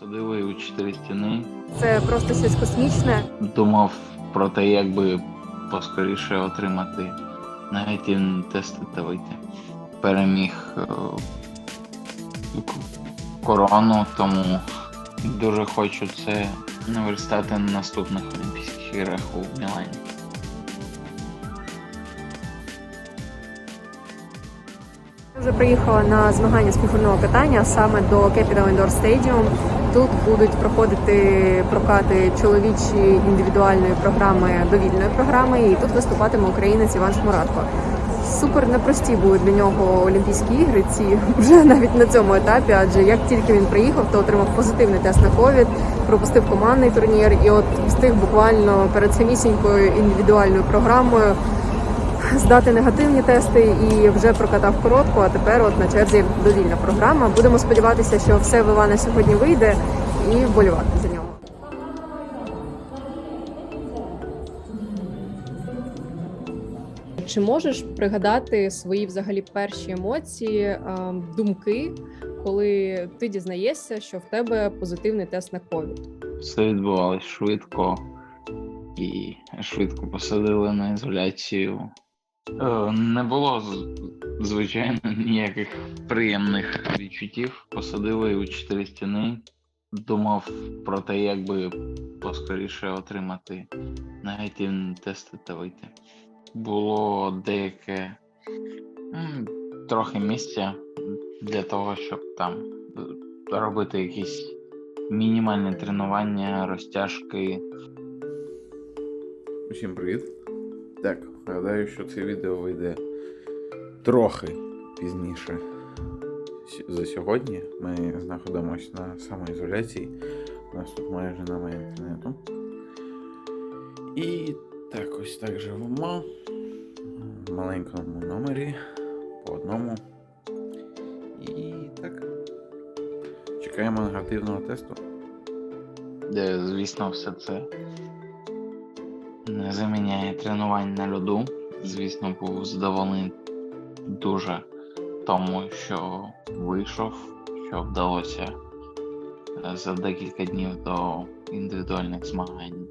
Посадили у чотири стіни. Це просто щось космічне. Думав про те, як би поскоріше отримати негативні тести та вийти. Переміг е, корону, тому дуже хочу це наверстати на наступних Олімпійських іграх у Мілані. Вже приїхала на змагання з фігурного катання саме до Capital Indoor Stadium. Тут будуть проходити прокати чоловічі індивідуальної програми до вільної програми, і тут виступатиме українець Іван Шмуратко. Супер непрості були для нього Олімпійські ігри. Ці вже навіть на цьому етапі, адже як тільки він приїхав, то отримав позитивний тест на ковід, пропустив командний турнір, і от встиг буквально перед самісінькою індивідуальною програмою здати негативні тести і вже прокатав коротку. А тепер, от на черзі, довільна програма. Будемо сподіватися, що все в Івана сьогодні вийде і вболівати за нього. Чи можеш пригадати свої взагалі перші емоції, думки, коли ти дізнаєшся, що в тебе позитивний тест на ковід? Все відбувалось швидко і швидко посадили на ізоляцію. Е, Не було звичайно ніяких приємних відчуттів. Посадили у чотири стіни. Думав про те, як би поскоріше отримати негативні тести та вийти. Було деяке трохи місця для того, щоб там е, робити якісь мінімальні тренування, розтяжки. Усім привіт. Так, гадаю, що це відео вийде трохи пізніше. За сьогодні ми знаходимося на самоізоляції. У нас тут майже немає інтернету. І так, ось так живемо. В маленькому номері по одному. І так. Чекаємо негативного тесту. де, звісно, все це не заміняє тренувань на льоду. Звісно, був задоволений дуже тому, що вийшов, що вдалося е, за декілька днів до індивідуальних змагань.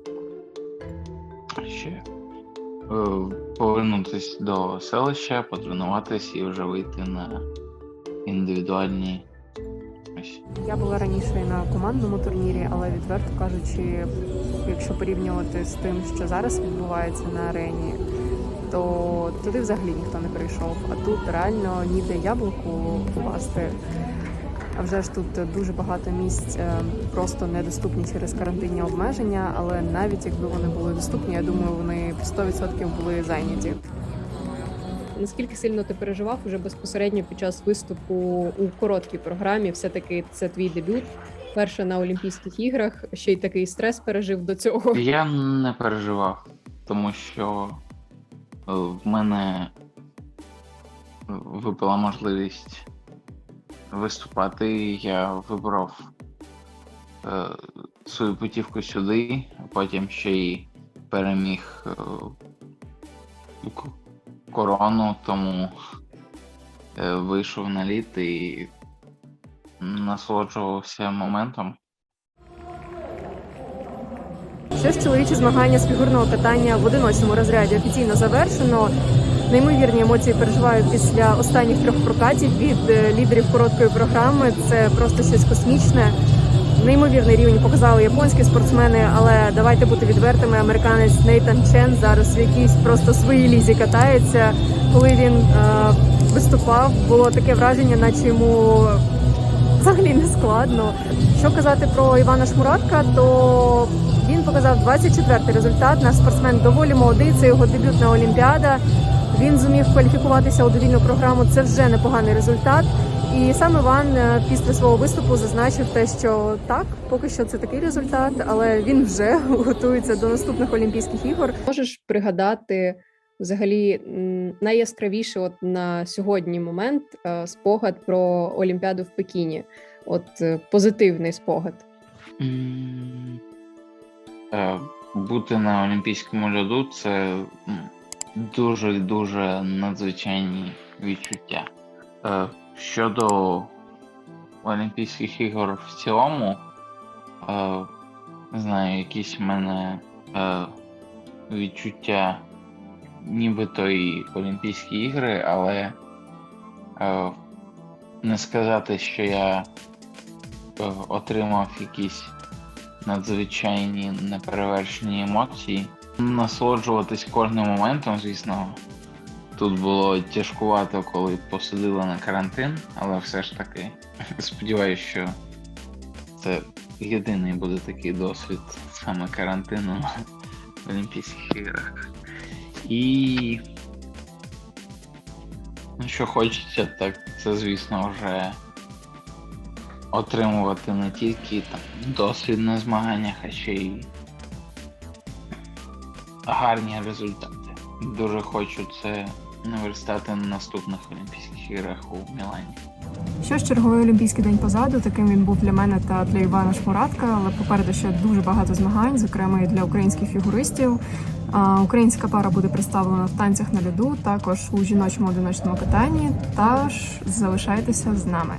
Ще е, повернутися до селища, потренуватись і вже вийти на індивідуальні Я була раніше на командному турнірі, але відверто кажучи, якщо порівнювати з тим, що зараз відбувається на арені, то туди взагалі ніхто не прийшов. А тут реально ніде яблуку попасти. А вже ж тут дуже багато місць е, просто недоступні через карантинні обмеження, але навіть якби вони були доступні, я думаю, вони 100% були зайняті. Наскільки сильно ти переживав уже безпосередньо під час виступу у короткій програмі? Все таки це твій дебют. Перше на Олімпійських іграх, ще й такий стрес пережив до цього. Я не переживав, тому що е, в мене випала можливість виступати. Я вибрав е, свою путівку сюди, а потім ще й переміг е, корону, тому е, вийшов на лід і насолоджувався моментом. Що ж чоловічі змагання з фігурного катання в одиночному розряді офіційно завершено. Неймовірні емоції переживаю після останніх трьох прокатів від е, лідерів короткої програми. Це просто щось космічне. Неймовірний рівень показали японські спортсмени, але давайте бути відвертими. Американець Нейтан Чен зараз в якійсь просто своїй лізі катається. Коли він е, виступав, було таке враження, наче йому взагалі не складно. Що казати про Івана Шмуратка, то він показав 24-й результат. Наш спортсмен доволі молодий. Це його дебютна олімпіада. Він зумів кваліфікуватися у довільну програму. Це вже непоганий результат. І сам Іван е, після свого виступу зазначив те, що так, поки що це такий результат, але він вже готується до наступних Олімпійських ігор. Можеш пригадати взагалі найяскравіший от на сьогодні момент е, спогад про Олімпіаду в Пекіні? От е, позитивний спогад. Бути на Олімпійському льоду це дуже дуже надзвичайні відчуття. Е, Щодо Олімпійських ігор в цілому, е, не знаю, якісь в мене е, відчуття, нібито і Олімпійські ігри, але не сказати, що я отримав якісь надзвичайні неперевершені емоції. Насолоджуватись кожним моментом, звісно. Тут було тяжкувато, коли посадили на карантин, але все ж таки сподіваюся, що це єдиний буде такий досвід саме карантину в Олімпійських іграх. І ну, що хочеться, так це, звісно, вже отримувати не тільки там, досвід на змаганнях, а ще й гарні результати. Дуже хочу це наверстати на наступних Олімпійських іграх у Мілані. Що ж, черговий олімпійський день позаду. Таким він був для мене та для Івана Шмуратка. Але попереду ще дуже багато змагань, зокрема і для українських фігуристів. Українська пара буде представлена в танцях на льоду, також у жіночому одиночному катанні. Тож залишайтеся з нами.